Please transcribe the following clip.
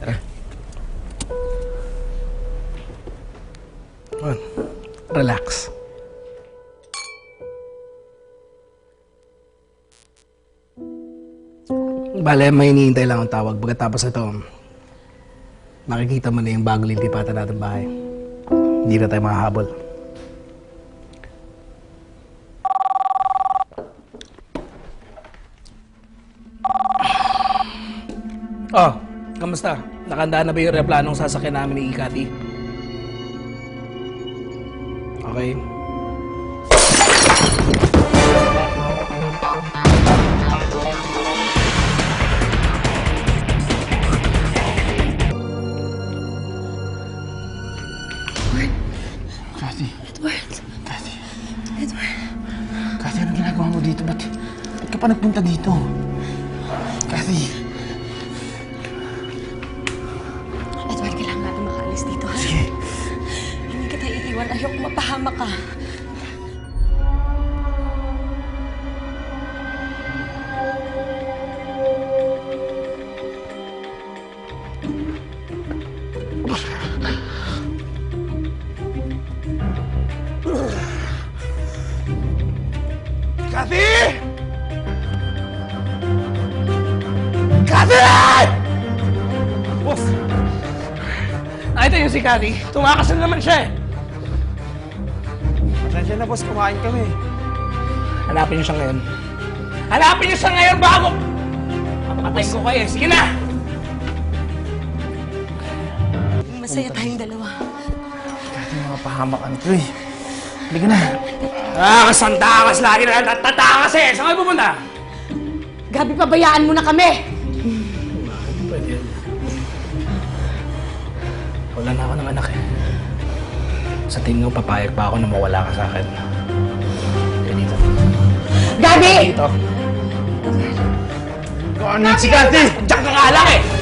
Tara. On. Relax. Bale, may hinihintay lang ang tawag. Pagkatapos ito, makikita mo na yung bagong lilipatan natin bahay. Hindi na tayo makahabol. Oh, kamusta? Nakanda na ba yung replanong sasakyan namin ni Ikati? Okay. Kathy, Edward! Kathy, Edward! Kathy, anong ginagawa mo dito? Ba't, ba't ka pa nagpunta dito? Kathy, kita iiwan. Ayoko mapahama ka. Kathy! Kathy! Boss! Nakita niyo si Kathy? Tumakas na naman siya eh. Pasensya na, boss. Kumain kami. Hanapin niyo siya ngayon. Hanapin niyo siya ngayon bago... Papatayin ko kayo. Sige na! Masaya tayong dalawa. Kathy, mga pahamakan to eh. Halika na. Ah, kasantakas lagi na natatakas eh. Saan kayo pupunta? Gabi, pabayaan mo na kami! Pwede. Wala na ako ng anak eh. Sa tingin ko, papayag pa ako na mawala ka sa akin. Kaya dito. Gabi! Dito. Ano si Kathy? Diyan ka nga lang eh!